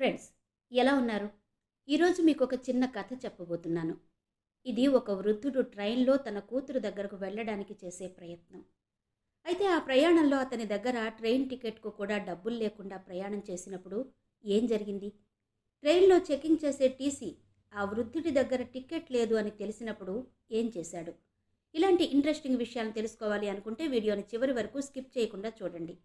Friends ఎలా ఉన్నారు? ఈరోజు మీకు ఒక చిన్న కథ చెప్పబోతున్నాను. ఇది ఒక వృద్ధుడు ట్రైన్లో తన కూతురు దగ్గరకు వెళ్ళడానికి చేసే ప్రయత్నం. అయితే ఆ ప్రయాణంలో అతని దగ్గర ట్రైన్ టికెట్కు కూడా డబ్బులు లేకుండా ప్రయాణం చేసినప్పుడు ఏం జరిగింది? ట్రైన్లో చెకింగ్ చేసే టీసీ ఆ వృద్ధుడి దగ్గర టికెట్ లేదు అని తెలిసినప్పుడు ఏం చేశాడు? ఇలాంటి ఇంట్రెస్టింగ్ విషయాలను తెలుసుకోవాలి అనుకుంటే వీడియోని చివరి వరకు స్కిప్ చేయకుండా చూడండి.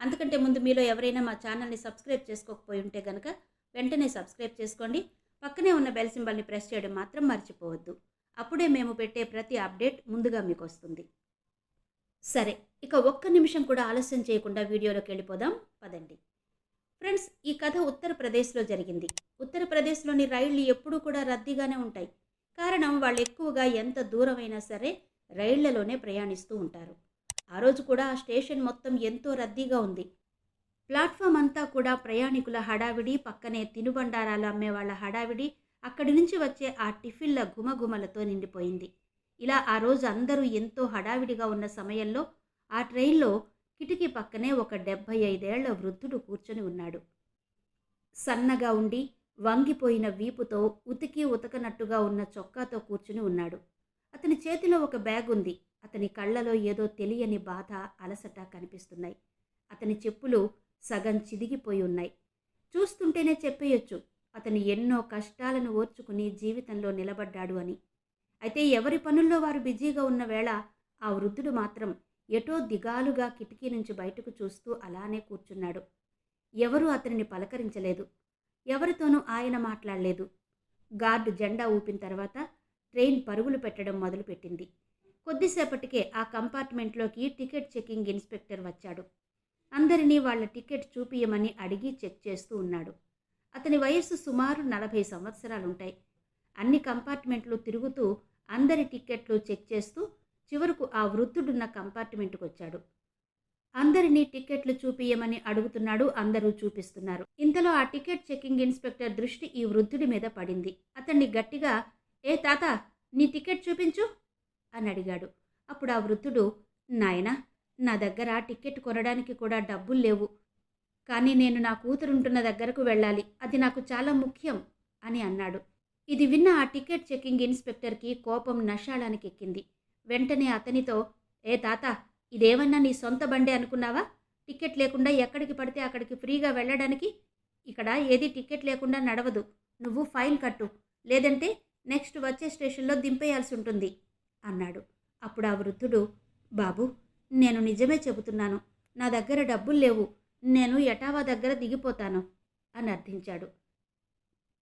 అంతకంటే ముందు మీలో ఎవరైనా మా ఛానల్ని సబ్స్క్రైబ్ చేసుకోకపోయి ఉంటే కనుక వెంటనే సబ్స్క్రైబ్ చేసుకోండి. పక్కనే ఉన్న బెల్ సింబల్ని ప్రెస్ చేయడం మాత్రం మర్చిపోవద్దు. అప్పుడే మేము పెట్టే ప్రతి అప్డేట్ ముందుగా మీకు వస్తుంది. సరే ఇక ఒక్క నిమిషం కూడా ఆలస్యం చేయకుండా వీడియోలోకి వెళ్ళిపోదాం. పదండి. ఫ్రెండ్స్ ఈ కథ ఉత్తరప్రదేశ్లో జరిగింది. ఉత్తరప్రదేశ్లోని రైళ్ళు ఎప్పుడూ కూడా రద్దీగానే ఉంటాయి. కారణం వాళ్ళు ఎక్కువగా ఎంత దూరమైనా సరే రైళ్ళలోనే ప్రయాణిస్తూ ఉంటారు. ఆ రోజు కూడా ఆ స్టేషన్ మొత్తం ఎంతో రద్దీగా ఉంది. ప్లాట్ఫామ్ అంతా కూడా ప్రయాణికుల హడావిడి పక్కనే తినుబండారాలు అమ్మే వాళ్ళ హడావిడి అక్కడి నుంచి వచ్చే ఆ టిఫిన్ల గుమగుమలతో నిండిపోయింది. ఇలా ఆ రోజు అందరూ ఎంతో హడావిడిగా ఉన్న సమయంలో ఆ ట్రైన్లో కిటికీ పక్కనే ఒక డెబ్భై ఐదేళ్ళ వృద్ధుడు కూర్చొని ఉన్నాడు. సన్నగా ఉండి వంగిపోయిన వీపుతో ఉతికి ఉతకనట్టుగా ఉన్న చొక్కాతో కూర్చుని ఉన్నాడు. అతని చేతిలో ఒక బ్యాగ్ ఉంది అతని కళ్ళలో ఏదో తెలియని బాధ అలసట కనిపిస్తున్నాయి. అతని చెప్పులు సగం చిదిగిపోయి ఉన్నాయి. చూస్తుంటేనే చెప్పేయొచ్చు అతను ఎన్నో కష్టాలను ఓర్చుకుని జీవితంలో నిలబడ్డాడు అని. అయితే ఎవరి పనుల్లో వారు బిజీగా ఉన్న వేళ ఆ వృద్ధుడు మాత్రం ఎటో దిగాలుగా కిటికీ నుంచి బయటకు చూస్తూ అలానే కూర్చున్నాడు. ఎవరూ అతనిని పలకరించలేదు. ఎవరితోనూ ఆయన మాట్లాడలేదు. గార్డు జెండా ఊపిన తర్వాత ట్రైన్ పరుగులు పెట్టడం మొదలుపెట్టింది. కొద్దిసేపటికే ఆ కంపార్ట్మెంట్లోకి టికెట్ చెకింగ్ ఇన్స్పెక్టర్ వచ్చాడు. అందరినీ వాళ్ళ టికెట్ చూపియమని అడిగి చెక్ చేస్తూ ఉన్నాడు. అతని వయస్సు సుమారు నలభై సంవత్సరాలుంటాయి. అన్ని కంపార్ట్మెంట్లు తిరుగుతూ అందరి టిక్కెట్లు చెక్ చేస్తూ చివరకు ఆ వృద్ధుడున్న కంపార్ట్మెంట్కి వచ్చాడు అందరినీ టిక్కెట్లు చూపియమని అడుగుతున్నాడు అందరూ చూపిస్తున్నారు. ఇంతలో ఆ టికెట్ చెకింగ్ ఇన్స్పెక్టర్ దృష్టి ఈ వృద్ధుడి మీద పడింది. అతన్ని గట్టిగా ఏ తాత నీ టికెట్ చూపించు. అని అడిగాడు. అప్పుడు ఆ వృద్ధుడు నాయనా నా దగ్గర టికెట్ కొనడానికి కూడా డబ్బులు లేవు. కానీ నేను నా కూతురుంటున్న దగ్గరకు వెళ్ళాలి. అది నాకు చాలా ముఖ్యం అని అన్నాడు. ఇది విన్న ఆ టికెట్ చెకింగ్ ఇన్స్పెక్టర్కి కోపం నషాళానికి ఎక్కింది వెంటనే అతనితో ఏ తాత ఇదేమన్నా నీ సొంత బండే అనుకున్నావా? టికెట్ లేకుండా ఎక్కడికి పడితే అక్కడికి ఫ్రీగా వెళ్ళడానికి ఇక్కడ ఏది టికెట్ లేకుండా నడవదు. నువ్వు ఫైన్ కట్టు. లేదంటే నెక్స్ట్ వచ్చే స్టేషన్లో దింపేయాల్సి ఉంటుంది అన్నాడు. అప్పుడు ఆ వృద్ధుడు బాబు నేను నిజమే చెబుతున్నాను. నా దగ్గర డబ్బులు లేవు. నేను ఎటావా దగ్గర దిగిపోతాను అని అర్థించాడు.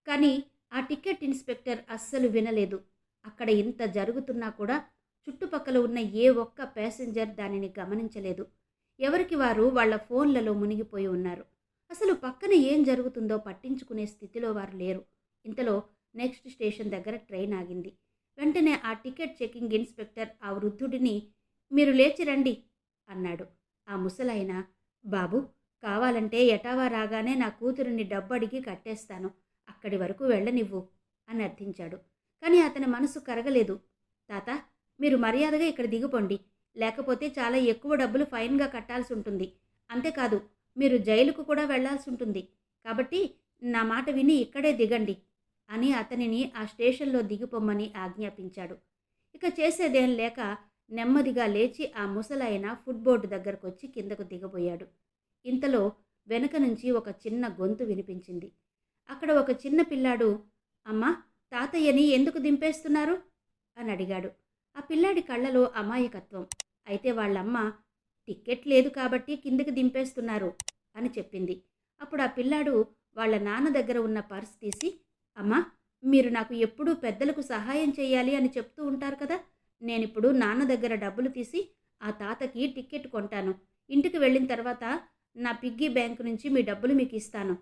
కానీ ఆ టికెట్ ఇన్స్పెక్టర్ అస్సలు వినలేదు. అక్కడ ఇంత జరుగుతున్నా కూడా చుట్టుపక్కల ఉన్న ఏ ఒక్క ప్యాసింజర్ దానిని గమనించలేదు. ఎవరికి వారు వాళ్ళ ఫోన్లలో మునిగిపోయి ఉన్నారు. అసలు పక్కన ఏం జరుగుతుందో పట్టించుకునే స్థితిలో వారు లేరు. ఇంతలో నెక్స్ట్ స్టేషన్ దగ్గర ట్రైన్ ఆగింది. వెంటనే ఆ టికెట్ చెకింగ్ ఇన్స్పెక్టర్ ఆ వృద్ధుడిని మీరు లేచి రండి అన్నాడు. ఆ ముసలాయన బాబు కావాలంటే ఎటావా రాగానే నా కూతురిని డబ్బు అడిగి కట్టేస్తాను. అక్కడి వరకు వెళ్ళనివ్వు అని అర్థించాడు. కానీ అతని మనసు కరగలేదు. తాత మీరు మర్యాదగా ఇక్కడ దిగిపోండి. లేకపోతే చాలా ఎక్కువ డబ్బులు ఫైన్గా కట్టాల్సి ఉంటుంది అంతేకాదు మీరు జైలుకు కూడా వెళ్ళాల్సి ఉంటుంది కాబట్టి నా మాట విని ఇక్కడే దిగండి అని అతనిని ఆ స్టేషన్లో దిగిపోమ్మని ఆజ్ఞాపించాడు. ఇక చేసేదేం లేక నెమ్మదిగా లేచి ఆ ముసలాయన ఫుట్బోర్డు దగ్గరకు వచ్చి కిందకు దిగబోయాడు. ఇంతలో వెనక నుంచి ఒక చిన్న గొంతు వినిపించింది. అక్కడ ఒక చిన్న పిల్లాడు అమ్మా తాతయ్యని ఎందుకు దింపేస్తున్నారు? అని అడిగాడు. ఆ పిల్లాడి కళ్ళలో అమాయకత్వం. అయితే వాళ్ళమ్మ టిక్కెట్ లేదు కాబట్టి కిందకి దింపేస్తున్నారు అని చెప్పింది. అప్పుడు ఆ పిల్లాడు వాళ్ళ నాన్న దగ్గర ఉన్న పర్స్ తీసి అమ్మా మీరు నాకు ఎప్పుడూ పెద్దలకు సహాయం చేయాలి అని చెప్తూ ఉంటారు కదా. నేనిప్పుడు నాన్న దగ్గర డబ్బులు తీసి ఆ తాతకి టిక్కెట్ కొంటాను. ఇంటికి వెళ్ళిన తర్వాత నా పిగ్గీ బ్యాంక్ నుంచి మీ డబ్బులు మీకు ఇస్తాను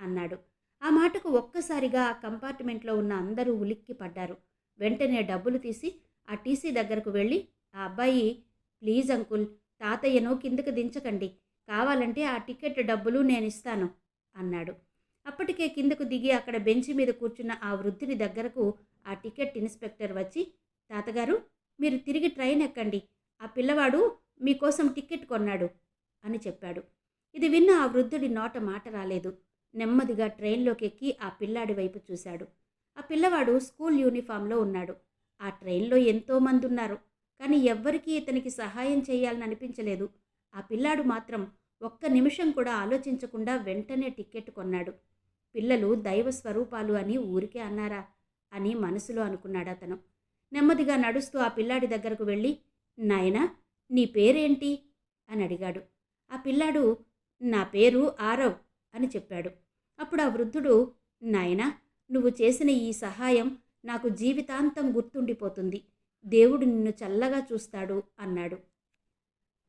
అన్నాడు. ఆ మాటకు ఒక్కసారిగా ఆ కంపార్ట్మెంట్లో ఉన్న అందరూ ఉలిక్కి పడ్డారు. వెంటనే డబ్బులు తీసి ఆ టీసీ దగ్గరకు వెళ్ళి ఆ అబ్బాయి ప్లీజ్ అంకుల్ తాతయ్యను కిందకు దించకండి. కావాలంటే ఆ టికెట్ డబ్బులు నేను ఇస్తాను అన్నాడు. అప్పటికే కిందకు దిగి అక్కడ బెంచి మీద కూర్చున్న ఆ వృద్ధుడి దగ్గరకు ఆ టికెట్ ఇన్స్పెక్టర్ వచ్చి తాతగారు మీరు తిరిగి ట్రైన్ ఎక్కండి. ఆ పిల్లవాడు మీకోసం టికెట్ కొన్నాడు అని చెప్పాడు. ఇది విన్న ఆ వృద్ధుడి నోట మాట రాలేదు. నెమ్మదిగా ట్రైన్లోకి ఎక్కి ఆ పిల్లాడి వైపు చూశాడు. ఆ పిల్లవాడు స్కూల్ యూనిఫామ్లో ఉన్నాడు. ఆ ట్రైన్లో ఎంతోమంది ఉన్నారు కానీ ఎవ్వరికీ ఇతనికి సహాయం చేయాలని అనిపించలేదు. ఆ పిల్లాడు మాత్రం ఒక్క నిమిషం కూడా ఆలోచించకుండా వెంటనే టికెట్ కొన్నాడు. పిల్లలు దైవ స్వరూపాలు అని ఊరికే అన్నారా అని మనసులో అనుకున్నాడు అతను. నెమ్మదిగా నడుస్తూ ఆ పిల్లాడి దగ్గరకు వెళ్ళి నాయనా నీ పేరేంటి? అని అడిగాడు. ఆ పిల్లాడు నా పేరు ఆరవ్ అని చెప్పాడు. అప్పుడు ఆ వృద్ధుడు నాయనా నువ్వు చేసిన ఈ సహాయం నాకు జీవితాంతం గుర్తుండిపోతుంది. దేవుడు నిన్ను చల్లగా చూస్తాడు అన్నాడు.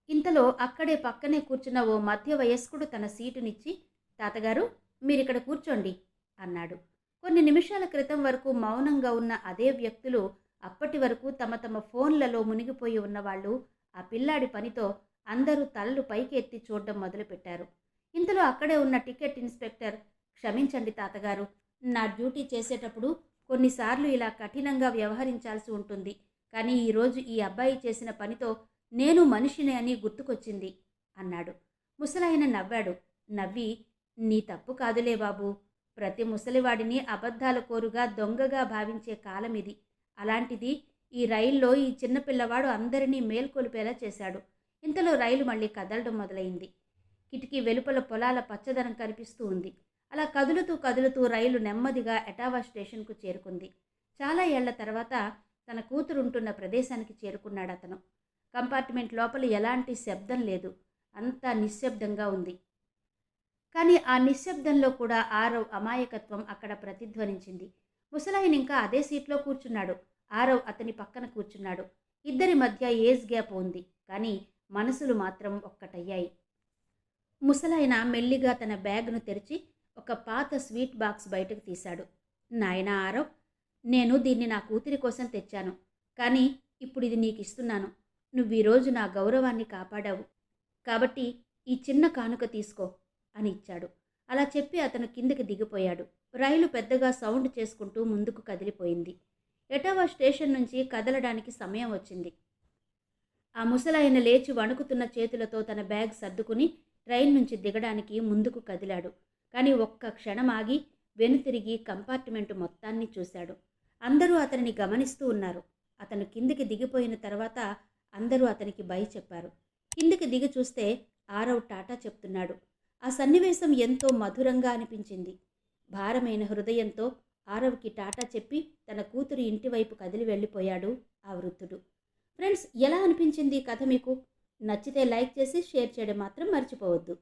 ఇంతలో అక్కడే పక్కనే కూర్చున్న ఓ మధ్య వయస్కుడు తన సీటునిచ్చి తాతగారు మీరిక్కడ కూర్చోండి అన్నాడు. కొన్ని నిమిషాల క్రితం వరకు మౌనంగా ఉన్న అదే వ్యక్తులు అప్పటి వరకు తమ తమ ఫోన్లలో మునిగిపోయి ఉన్నవాళ్ళు ఆ పిల్లాడి పనితో అందరూ తలలు పైకి ఎత్తి చూడడం మొదలుపెట్టారు. ఇంతలో అక్కడే ఉన్న టికెట్ ఇన్స్పెక్టర్ క్షమించండి తాతగారు నా డ్యూటీ చేసేటప్పుడు కొన్నిసార్లు ఇలా కఠినంగా వ్యవహరించాల్సి ఉంటుంది కానీ ఈరోజు ఈ అబ్బాయి చేసిన పనితో నేను మనిషిని అని గుర్తుకొచ్చింది అన్నాడు. ముసలాయన నవ్వాడు. నవ్వి నీ తప్పు కాదులే బాబు. ప్రతి ముసలివాడిని అబద్ధాల కోరుగా దొంగగా భావించే కాలం ఇది అలాంటిది ఈ రైల్లో ఈ చిన్న పిల్లవాడు అందరినీ మేల్కొలిపేలా చేశాడు. ఇంతలో రైలు మళ్ళీ కదలడం మొదలైంది. కిటికీ వెలుపల పొలాల పచ్చదనం కనిపిస్తూ ఉంది. అలా కదులుతూ కదులుతూ రైలు నెమ్మదిగా ఎటావా స్టేషన్కు చేరుకుంది. చాలా ఏళ్ళ తర్వాత తన కూతురుంటున్న ప్రదేశానికి చేరుకున్నాడు అతను కంపార్ట్మెంట్ లోపల ఎలాంటి శబ్దం లేదు. అంతా నిశ్శబ్దంగా ఉంది. కానీ ఆ నిశ్శబ్దంలో కూడా ఆరవ్ అమాయకత్వం అక్కడ ప్రతిధ్వనించింది. ముసలాయన్ ఇంకా అదే సీట్లో కూర్చున్నాడు. ఆరవ్ అతని పక్కన కూర్చున్నాడు. ఇద్దరి మధ్య ఏజ్ గ్యాప్ ఉంది. కానీ మనసులు మాత్రం ఒక్కటయ్యాయి. ముసలాయన మెల్లిగా తన బ్యాగ్ను తెరిచి ఒక పాత స్వీట్ బాక్స్ బయటకు తీశాడు. నాయనా ఆరవ్ నేను దీన్ని నా కూతురి కోసం తెచ్చాను. కానీ ఇప్పుడు ఇది నీకు ఇస్తున్నాను నువ్వు ఈరోజు నా గౌరవాన్ని కాపాడావు. కాబట్టి ఈ చిన్న కానుక తీసుకో. అని ఇచ్చాడు. అలా చెప్పి అతను కిందకి దిగిపోయాడు. రైలు పెద్దగా సౌండ్ చేసుకుంటూ ముందుకు కదిలిపోయింది. ఎటావా స్టేషన్ నుంచి కదలడానికి సమయం వచ్చింది. ఆ ముసలాయన లేచి వణుకుతున్న చేతులతో తన బ్యాగ్ సర్దుకుని ట్రైన్ నుంచి దిగడానికి ముందుకు కదిలాడు. కానీ ఒక్క క్షణం ఆగి వెనుతిరిగి కంపార్ట్మెంట్ మొత్తాన్ని చూశాడు. అందరూ అతనిని గమనిస్తూ ఉన్నారు. అతను కిందికి దిగిపోయిన తర్వాత అందరూ అతనికి బై చెప్పారు. కిందికి దిగి చూస్తే ఆరవ్ టాటా చెప్తున్నాడు. ఆ సన్నివేశం ఎంతో మధురంగా అనిపించింది. భారమైన హృదయంతో ఆరవ్కి టాటా చెప్పి తన కూతురు ఇంటివైపు కదిలి వెళ్ళిపోయాడు ఆ వృద్ధుడు. ఫ్రెండ్స్ ఎలా అనిపించింది ఈ కథ మీకు? నచ్చితే లైక్ చేసి షేర్ చేయడం మాత్రం మర్చిపోవద్దు.